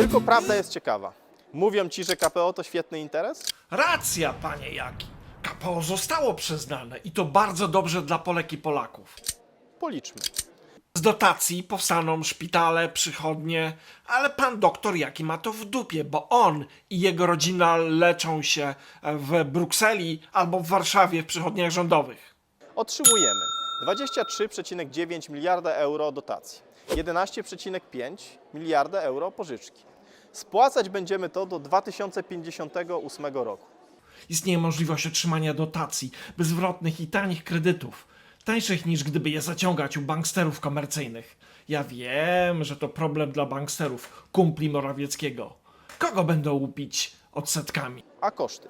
Tylko prawda jest ciekawa. Mówią ci, że KPO to świetny interes? Racja, panie Jaki. KPO zostało przyznane i to bardzo dobrze dla Polek i Polaków. Policzmy. Z dotacji powstaną szpitale, przychodnie, ale pan doktor Jaki ma to w dupie, bo on i jego rodzina leczą się w Brukseli albo w Warszawie w przychodniach rządowych. Otrzymujemy 23,9 miliarda euro dotacji, 11,5 miliarda euro pożyczki. Spłacać będziemy to do 2058 roku. Istnieje możliwość otrzymania dotacji, bezwrotnych i tanich kredytów. Tańszych niż gdyby je zaciągać u banksterów komercyjnych. Ja wiem, że to problem dla banksterów, kumpli Morawieckiego. Kogo będą łupić odsetkami? A koszty?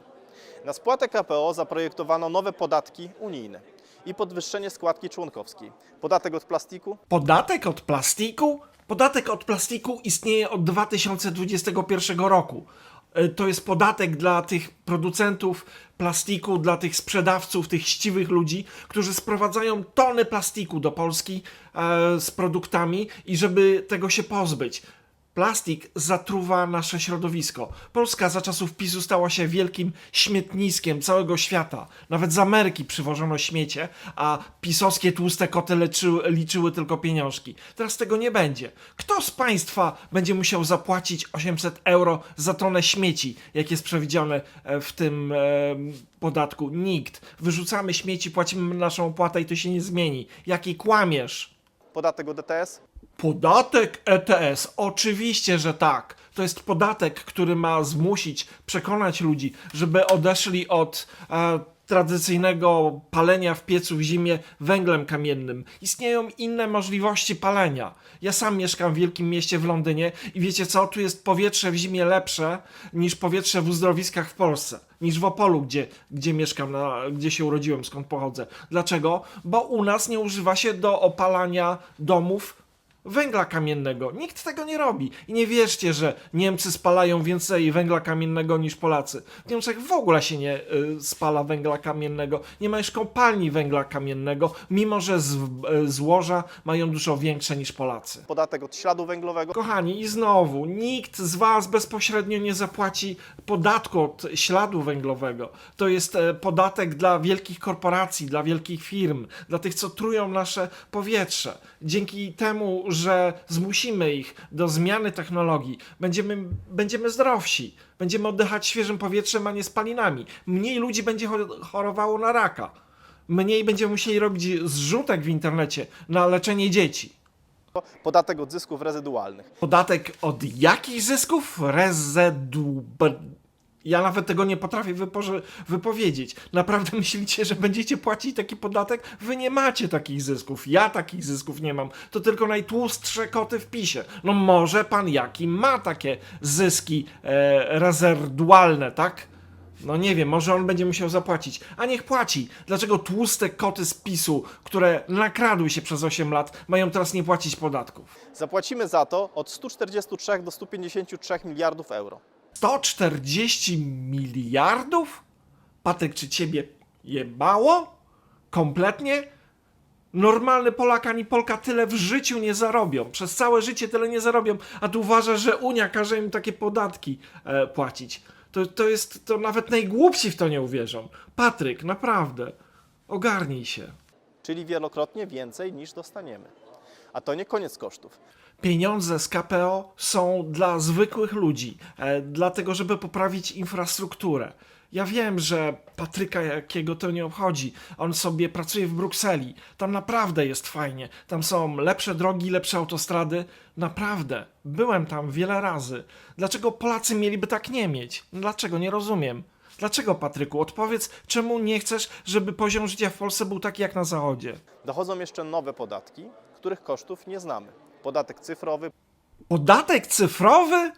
Na spłatę KPO zaprojektowano nowe podatki unijne i podwyższenie składki członkowskiej. Podatek od plastiku, Podatek od plastiku? Podatek od plastiku istnieje od 2021 roku. E, To jest podatek dla tych producentów plastiku, dla tych sprzedawców, tych chciwych ludzi, którzy sprowadzają tony plastiku do Polski e, z produktami i żeby tego się pozbyć. Plastik zatruwa nasze środowisko. Polska za czasów PiSu stała się wielkim śmietniskiem całego świata. Nawet z Ameryki przywożono śmiecie, a pisowskie tłuste koty leczyły, liczyły tylko pieniążki. Teraz tego nie będzie. Kto z Państwa będzie musiał zapłacić 800 euro za tonę śmieci, jak jest przewidziane e, w tym e, podatku? Nikt. Wyrzucamy śmieci, płacimy naszą opłatę i to się nie zmieni. Jaki kłamiesz? podatek od ETS, Podatek ETS, oczywiście, że tak. To jest podatek, który ma zmusić, przekonać ludzi, żeby odeszli od e, tradycyjnego palenia w piecu w zimie węglem kamiennym. Istnieją inne możliwości palenia. Ja sam mieszkam w wielkim mieście w Londynie i wiecie co? Tu jest powietrze w zimie lepsze niż powietrze w uzdrowiskach w Polsce. Niż w Opolu, gdzie, gdzie mieszkam, na, gdzie się urodziłem, skąd pochodzę. Dlaczego? Bo u nas nie używa się do opalania domów węgla kamiennego. Nikt tego nie robi. I nie wierzcie, że Niemcy spalają więcej węgla kamiennego niż Polacy. W Niemczech w ogóle się nie y, spala węgla kamiennego. Nie ma już kopalni węgla kamiennego, mimo że z, y, złoża mają dużo większe niż Polacy. podatek od śladu węglowego, Kochani, i znowu, nikt z Was bezpośrednio nie zapłaci podatku od śladu węglowego. To jest e, podatek dla wielkich korporacji, dla wielkich firm, dla tych, co trują nasze powietrze. Dzięki temu, że zmusimy ich do zmiany technologii, będziemy, będziemy zdrowsi. Będziemy oddychać świeżym powietrzem, a nie spalinami. Mniej ludzi będzie cho- chorowało na raka. Mniej będziemy musieli robić zrzutek w internecie na leczenie dzieci. podatek od zysków rezydualnych. Podatek od jakich zysków? Rezydu... Ja nawet tego nie potrafię wypoże- wypowiedzieć. Naprawdę myślicie, że będziecie płacić taki podatek? Wy nie macie takich zysków. Ja takich zysków nie mam. To tylko najtłustsze koty w pisie. No może pan Jaki ma takie zyski e, rezerdualne, tak? No nie wiem, może on będzie musiał zapłacić. A niech płaci. Dlaczego tłuste koty z PiSu, które nakradły się przez 8 lat, mają teraz nie płacić podatków? Zapłacimy za to od 143 do 153 miliardów euro. 140 miliardów? Patryk, czy ciebie jebało? Kompletnie? Normalny Polak ani Polka tyle w życiu nie zarobią. Przez całe życie tyle nie zarobią. A tu uważasz, że Unia każe im takie podatki e, płacić. To, to jest, to nawet najgłupsi w to nie uwierzą. Patryk, naprawdę. Ogarnij się. czyli wielokrotnie więcej niż dostaniemy. A to nie koniec kosztów. pieniądze z KPO są dla zwykłych ludzi, e, dlatego żeby poprawić infrastrukturę. Ja wiem, że Patryka jakiego to nie obchodzi. On sobie pracuje w Brukseli. Tam naprawdę jest fajnie. Tam są lepsze drogi, lepsze autostrady. Naprawdę. Byłem tam wiele razy. Dlaczego Polacy mieliby tak nie mieć? Dlaczego? Nie rozumiem. Dlaczego, Patryku? Odpowiedz, czemu nie chcesz, żeby poziom życia w Polsce był taki jak na Zachodzie? Dochodzą jeszcze nowe podatki, których kosztów nie znamy. Podatek cyfrowy, Podatek cyfrowy?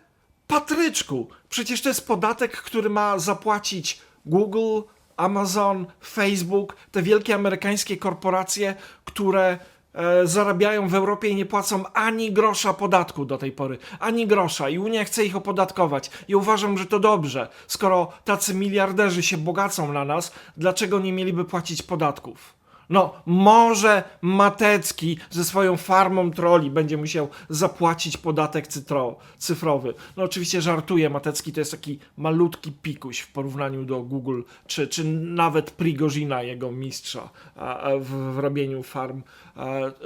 Patryczku, przecież to jest podatek, który ma zapłacić Google, Amazon, Facebook, te wielkie amerykańskie korporacje, które e, zarabiają w Europie i nie płacą ani grosza podatku do tej pory. Ani grosza. I Unia chce ich opodatkować. I uważam, że to dobrze. Skoro tacy miliarderzy się bogacą na nas, dlaczego nie mieliby płacić podatków? No, może Matecki ze swoją farmą troli będzie musiał zapłacić podatek cytro, cyfrowy. No oczywiście żartuję, Matecki to jest taki malutki pikuś w porównaniu do Google, czy, czy nawet Prigozina, jego mistrza w, w robieniu farm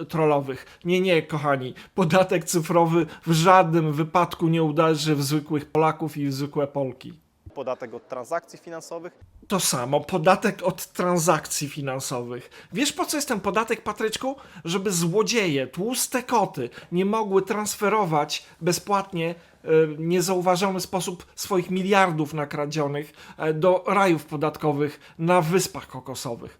trollowych. Nie, nie, kochani, podatek cyfrowy w żadnym wypadku nie uderzy w zwykłych Polaków i w zwykłe Polki. Podatek od transakcji finansowych. To samo, podatek od transakcji finansowych. Wiesz po co jest ten podatek, Patryczku? Żeby złodzieje, tłuste koty nie mogły transferować bezpłatnie, e, niezauważony sposób swoich miliardów nakradzionych e, do rajów podatkowych na wyspach kokosowych.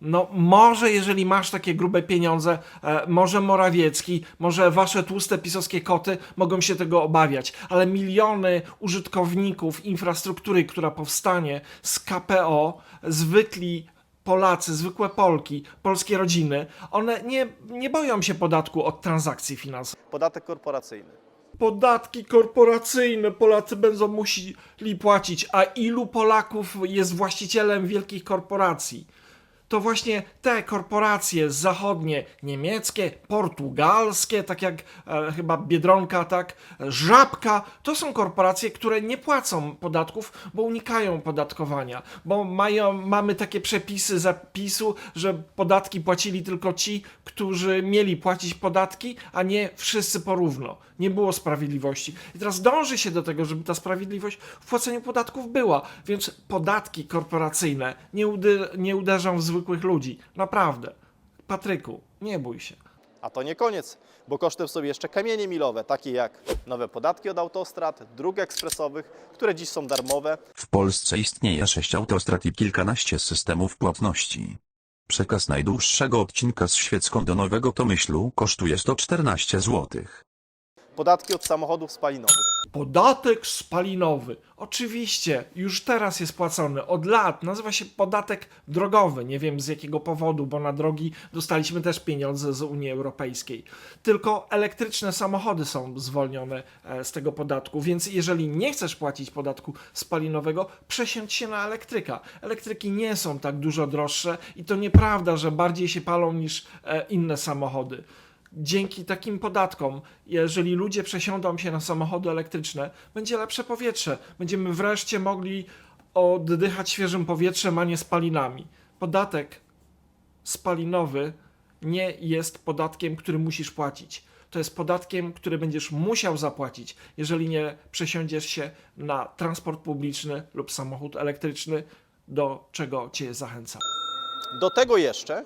No, może jeżeli masz takie grube pieniądze, e, może Morawiecki, może wasze tłuste pisowskie koty mogą się tego obawiać, ale miliony użytkowników infrastruktury, która powstanie z KPO, zwykli Polacy, zwykłe Polki, polskie rodziny, one nie, nie boją się podatku od transakcji finansowych. Podatek korporacyjny. Podatki korporacyjne Polacy będą musieli płacić, a ilu Polaków jest właścicielem wielkich korporacji? To właśnie te korporacje zachodnie, niemieckie, portugalskie, tak jak e, chyba Biedronka, tak, Żabka, to są korporacje, które nie płacą podatków, bo unikają podatkowania, bo mają, mamy takie przepisy zapisu, że podatki płacili tylko ci, którzy mieli płacić podatki, a nie wszyscy porówno. Nie było sprawiedliwości. I teraz dąży się do tego, żeby ta sprawiedliwość w płaceniu podatków była, więc podatki korporacyjne nie, udy, nie uderzą w zwykłych ludzi. Naprawdę. Patryku, nie bój się. A to nie koniec, bo kosztem są jeszcze kamienie milowe, takie jak nowe podatki od autostrad, dróg ekspresowych, które dziś są darmowe, W Polsce istnieje sześć autostrad i kilkanaście systemów płatności. Przekaz najdłuższego odcinka z Świecką do Nowego Tomyślu kosztuje 114 zł. podatki od samochodów spalinowych. Podatek spalinowy. Oczywiście, już teraz jest płacony od lat. Nazywa się podatek drogowy. Nie wiem z jakiego powodu, bo na drogi dostaliśmy też pieniądze z Unii Europejskiej. Tylko elektryczne samochody są zwolnione e, z tego podatku, więc jeżeli nie chcesz płacić podatku spalinowego, przesiądź się na elektryka. Elektryki nie są tak dużo droższe i to nieprawda, że bardziej się palą niż e, inne samochody dzięki takim podatkom, jeżeli ludzie przesiądą się na samochody elektryczne, będzie lepsze powietrze. Będziemy wreszcie mogli oddychać świeżym powietrzem, a nie spalinami. Podatek spalinowy nie jest podatkiem, który musisz płacić. To jest podatkiem, który będziesz musiał zapłacić, jeżeli nie przesiądziesz się na transport publiczny lub samochód elektryczny, do czego Cię zachęcam. Do tego jeszcze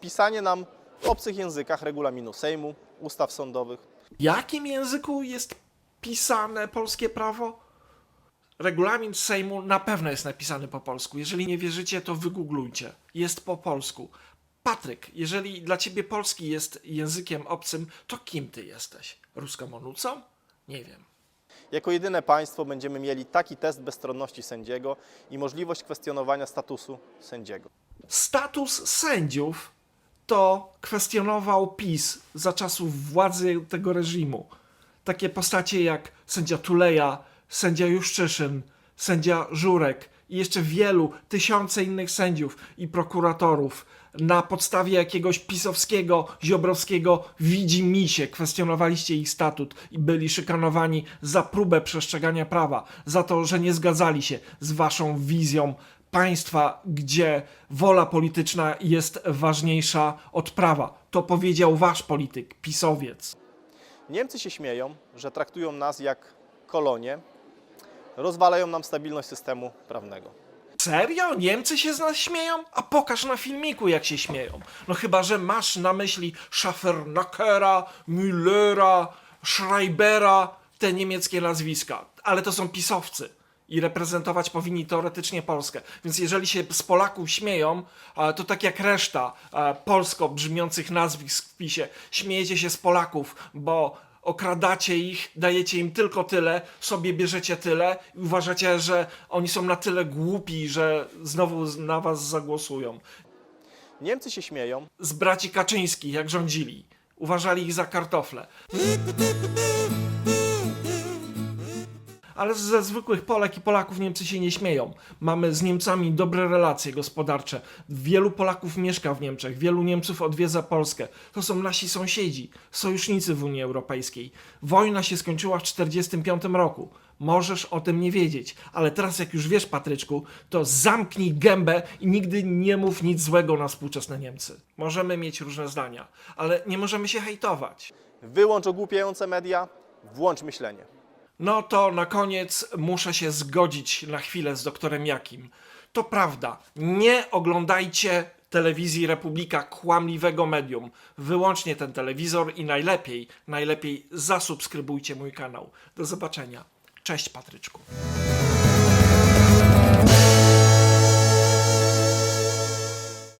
pisanie nam obcych językach regulaminu Sejmu, ustaw sądowych. W jakim języku jest pisane polskie prawo? Regulamin Sejmu na pewno jest napisany po polsku. Jeżeli nie wierzycie, to wygooglujcie. Jest po polsku. Patryk, jeżeli dla ciebie polski jest językiem obcym, to kim ty jesteś? Ruskomonucą? Nie wiem. Jako jedyne państwo będziemy mieli taki test bezstronności sędziego i możliwość kwestionowania statusu sędziego. Status sędziów to kwestionował PiS za czasów władzy tego reżimu. Takie postacie jak sędzia Tuleja, sędzia Juszczyszyn, sędzia Żurek i jeszcze wielu, tysiące innych sędziów i prokuratorów na podstawie jakiegoś pisowskiego, ziobrowskiego widzi misie kwestionowaliście ich statut i byli szykanowani za próbę przestrzegania prawa, za to, że nie zgadzali się z waszą wizją państwa, gdzie wola polityczna jest ważniejsza od prawa. To powiedział wasz polityk, pisowiec. Niemcy się śmieją, że traktują nas jak kolonie, rozwalają nam stabilność systemu prawnego. Serio? Niemcy się z nas śmieją? A pokaż na filmiku, jak się śmieją. No chyba, że masz na myśli Schaffernackera, Müllera, Schreibera, te niemieckie nazwiska. Ale to są pisowcy. I reprezentować powinni teoretycznie Polskę. Więc jeżeli się z Polaków śmieją, to tak jak reszta polsko brzmiących nazwisk w PiSie, śmiejecie się z Polaków, bo okradacie ich, dajecie im tylko tyle, sobie bierzecie tyle i uważacie, że oni są na tyle głupi, że znowu na was zagłosują. Niemcy się śmieją, Z braci Kaczyńskich, jak rządzili. Uważali ich za kartofle. Ale ze zwykłych Polek i Polaków Niemcy się nie śmieją. Mamy z Niemcami dobre relacje gospodarcze. Wielu Polaków mieszka w Niemczech, wielu Niemców odwiedza Polskę. To są nasi sąsiedzi, sojusznicy w Unii Europejskiej. Wojna się skończyła w 1945 roku. Możesz o tym nie wiedzieć, ale teraz jak już wiesz, Patryczku, to zamknij gębę i nigdy nie mów nic złego na współczesne Niemcy. Możemy mieć różne zdania, ale nie możemy się hejtować. Wyłącz ogłupiające media, włącz myślenie. No to na koniec muszę się zgodzić na chwilę z doktorem Jakim. To prawda, nie oglądajcie telewizji Republika kłamliwego medium. Wyłącznie ten telewizor i najlepiej, najlepiej zasubskrybujcie mój kanał. Do zobaczenia. Cześć Patryczku.